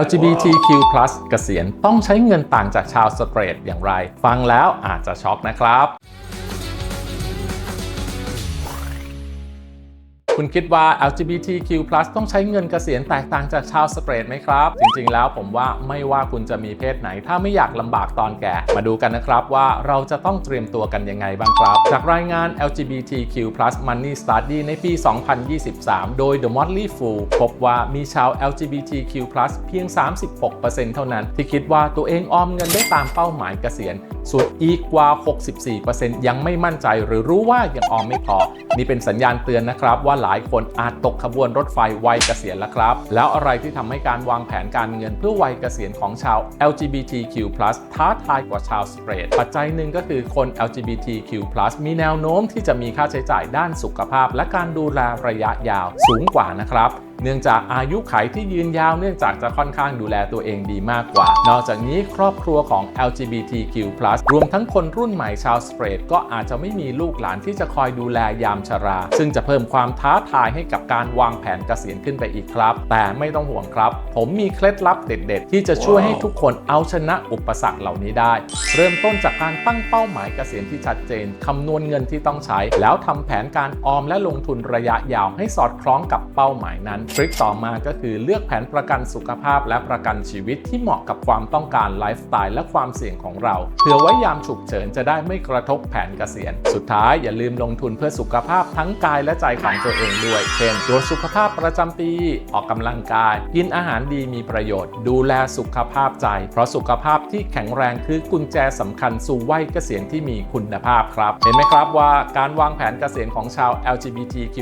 LGBTQ+ เกษียณต้องใช้เงินต่างจากชาวสเตรทอย่างไร ฟังแล้วอาจจะช็อกนะครับ คุณคิดว่า LGBTQ+ ต้องใช้เงินเกษียณแตกต่างจากชาวสเตรทไหมครับ จริงๆแล้วผมว่าไม่ว่าคุณจะมีเพศไหน ถ้าไม่อยากลำบากตอนแก่ มาดูกันนะครับว่าเราจะต้องเตรียมตัวกันยังไงบ้างครับ จากรายงาน LGBTQ+ Money Study ในปี 2023 โดย The Motley Fool พบว่ามีชาว LGBTQ+ เพียง 36%เท่านั้น ที่คิดว่าตัวเองออมเงินได้ตามเป้าหมายเกษียณส่วนอีกกว่า 64%ยังไม่มั่นใจหรือรู้ว่ายังออมไม่พอ นี่เป็นสัญญาณเตือนนะครับ ว่าหลายคนอาจตกขบวนรถไฟวัยเกษียณแล้วครับ แล้วอะไรที่ทำให้การวางแผนการเงินเพื่อวัยเกษียณของชาว LGBTQ+ ท้าทายกว่าชาวสเตรทปัจจัยหนึ่งก็คือคน LGBTQ+ มีแนวโน้มที่จะมีค่าใช้จ่ายด้านสุขภาพ และการดูแลระยะยาวสูงกว่านะครับ เนื่องจากอายุไขที่ยืนยาวเนื่องจากจะค่อนข้างดูแลตัวเองดีมากกว่า นอกจากนี้ครอบครัวของ LGBTQ+ รวมทั้งคนรุ่นใหม่ชาวสเตรทก็อาจจะไม่มีลูกหลานที่จะคอยดูแลยามชรา ซึ่งจะเพิ่มความท้าทายให้กับการวางแผนเกษียณขึ้นไปอีกครับ แต่ไม่ต้องห่วงครับ ผมมีเคล็ดลับเด็ด ๆ ที่จะช่วยให้ทุกคนเอาชนะอุปสรรคเหล่านี้ได้ เริ่มต้นจากการตั้งเป้าหมายเกษียณที่ชัดเจนคำนวณเงินที่ต้องใช้ แล้วทำแผนการออมและลงทุนระยะยาวให้สอดคล้องกับเป้าหมายนั้นทริคต่อมาก็คือเลือกแผนประกันสุขภาพและประกันชีวิตที่เหมาะกับความต้องการไลฟ์สไตล์และความเสี่ยงของเราเผื่อไว้ยามฉุกเฉินจะได้ไม่กระทบแผนเกษียณ สุดท้ายอย่าลืมลงทุนเพื่อสุขภาพทั้งกายและใจของตัวเองด้วย เช่นตรวจสุขภาพประจำปี ออกกำลังกาย กินอาหารดีมีประโยชน์ ดูแลสุขภาพใจ เพราะสุขภาพที่แข็งแรงคือกุญแจสำคัญสู่วัยเกษียณที่มีคุณภาพครับ เห็นไหมครับว่าการวางแผนเกษียณของชาว LGBTQ+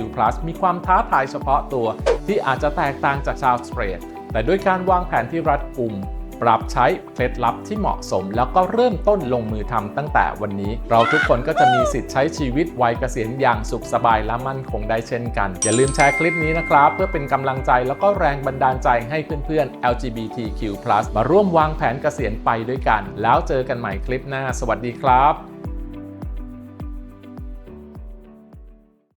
มีความท้าทายเฉพาะตัว ที่อาจจะแตกต่างจากชาวสเตรทแต่ด้วยการวางแผนที่รัดกุม ปรับใช้เคล็ดลับที่เหมาะสม แล้วก็เริ่มต้นลงมือทำตั้งแต่วันนี้ เราทุกคนก็จะมีสิทธิ์ใช้ชีวิตวัยเกษียณอย่างสุขสบายและมั่นคงได้เช่นกัน อย่าลืมแชร์คลิปนี้นะครับ เพื่อเป็นกำลังใจแล้วก็แรงบันดาลใจให้เพื่อนๆ LGBTQ+ มาร่วมวางแผนเกษียณไปด้วยกัน แล้วเจอกันใหม่คลิปหน้า สวัสดีครับ